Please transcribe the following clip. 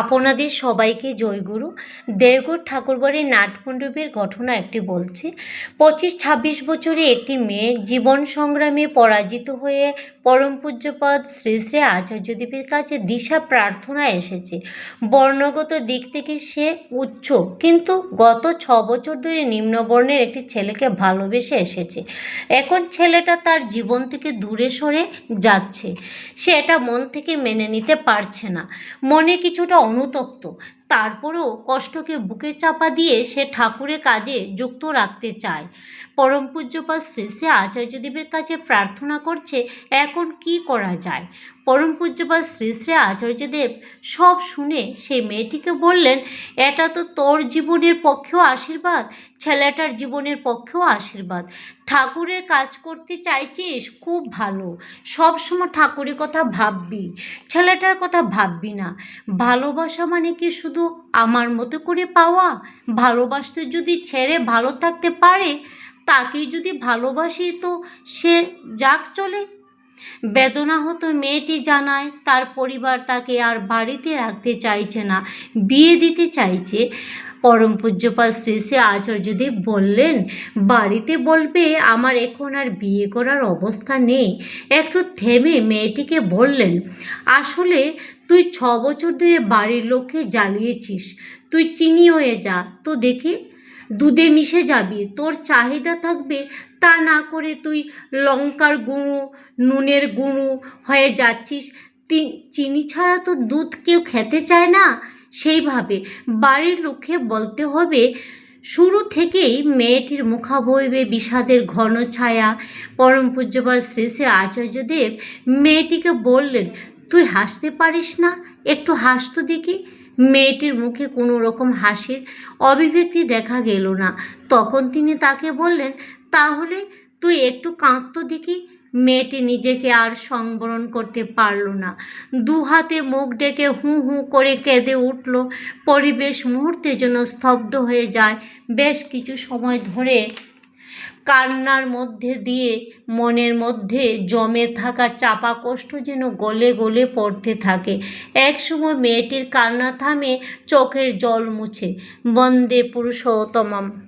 আপনাদের সবাইকে জয়গুরু। দেওঘর ঠাকুরবাড়ির নাটমণ্ডপের ঘটনা একটি বলছি। পঁচিশ ছাব্বিশ বছরে একটি মেয়ে জীবন সংগ্রামে পরাজিত হয়ে পরম পূজ্যপাদ শ্রী শ্রী আচার্যদেবের কাছে দিশা প্রার্থনা এসেছে। বর্ণগত দিক থেকে সে উচ্চ, কিন্তু গত ছ বছর ধরে নিম্নবর্ণের একটি ছেলেকে ভালোবেসে এসেছে। এখন ছেলেটা তার জীবন থেকে দূরে সরে যাচ্ছে। সে এটা মন থেকে মেনে নিতে পারছে না। মনে কিছুটা অনুতপ্ত। তারপরেও কষ্টকে বুকে চাপা দিয়ে সে ঠাকুরের কাজে যুক্ত রাখতে চায়। পরম পূজ্যপাদ শ্রী শ্রী আচার্যদেবের কাছে প্রার্থনা করছে, এখন কি করা যায়? পরম পূজ্যপাদ শ্রী শ্রী আচার্যদেব সব শুনে সেই মেয়েটিকে বললেন, এটা তো তোর জীবনের পক্ষেও আশীর্বাদ, ছেলেটার জীবনের পক্ষেও আশীর্বাদ। ঠাকুরের কাজ করতে চাইছিস, খুব ভালো। সব সময় ঠাকুরের কথা ভাববি, ছেলেটার কথা ভাববি না। ভালোবাসা মানে কি শুধু আমার মতো করে পাওয়া? ভালোবাসতে যদি ছেড়ে ভালো থাকতে পারে, তাকেই যদি ভালোবাসি তো সে যাক চলে। বেদনা হতো মেয়েটি জানায়, তার পরিবার তাকে আর বাড়িতে রাখতে চাইছে না, বিয়ে দিতে চাইছে। পরম পূজ্যপাল শ্রী শ্রী আচার্যদেব বললেন, বাড়িতে বলবে, আমার এখন আর বিয়ে করার অবস্থা নেই। একটু থেমে মেয়েটিকে বললেন, আসলে তুই ছ বছর ধরে বাড়ির লোককে জ্বালিয়েছিস, তুই চিনি হয়ে যা, তো দেখি। দুধে মিশে যাবি। তোর চাহিদা থাকবে তা না করে তুই লঙ্কার গুঁড়ো, নুনের গুঁড়ো হয়ে যাচ্ছিস। চিনি ছাড়া তো দুধ কেউ খেতে চায় না। সেইভাবে বাড়ির লোককে বলতে হবে, শুরু থেকেই মেয়েটির মুখাবয়বে বিষাদের ঘন ছায়া। পরম পূজ্যপাল শ্রী শ্রী আচার্যদেব মেয়েটিকে বললেন, তুই হাসতে পারিস না? একটু হাসতো দেখি। মেয়েটির মুখে কোনো রকম হাসির অভিব্যক্তি দেখা গেল না। তখন তিনি তাকে বললেন, তাহলে তুই একটু কাঁদতো দেখি? মেয়েটি নিজেকে আর সংবরণ করতে পারল না। দু হাতে মুখ ডেকে হু হু করে কেঁদে উঠল। পরিবেশ মুহূর্তের জন্য স্তব্ধ হয়ে যায়। বেশ কিছু সময় ধরে কান্নার মধ্যে দিয়ে মনের মধ্যে জমে থাকা চাপা কষ্ট যেন গলে গলে পড়তে থাকে। একসময় মেয়েটির কান্না থামে, চোখের জল মুছে। বন্দে পুরুষোত্তমম।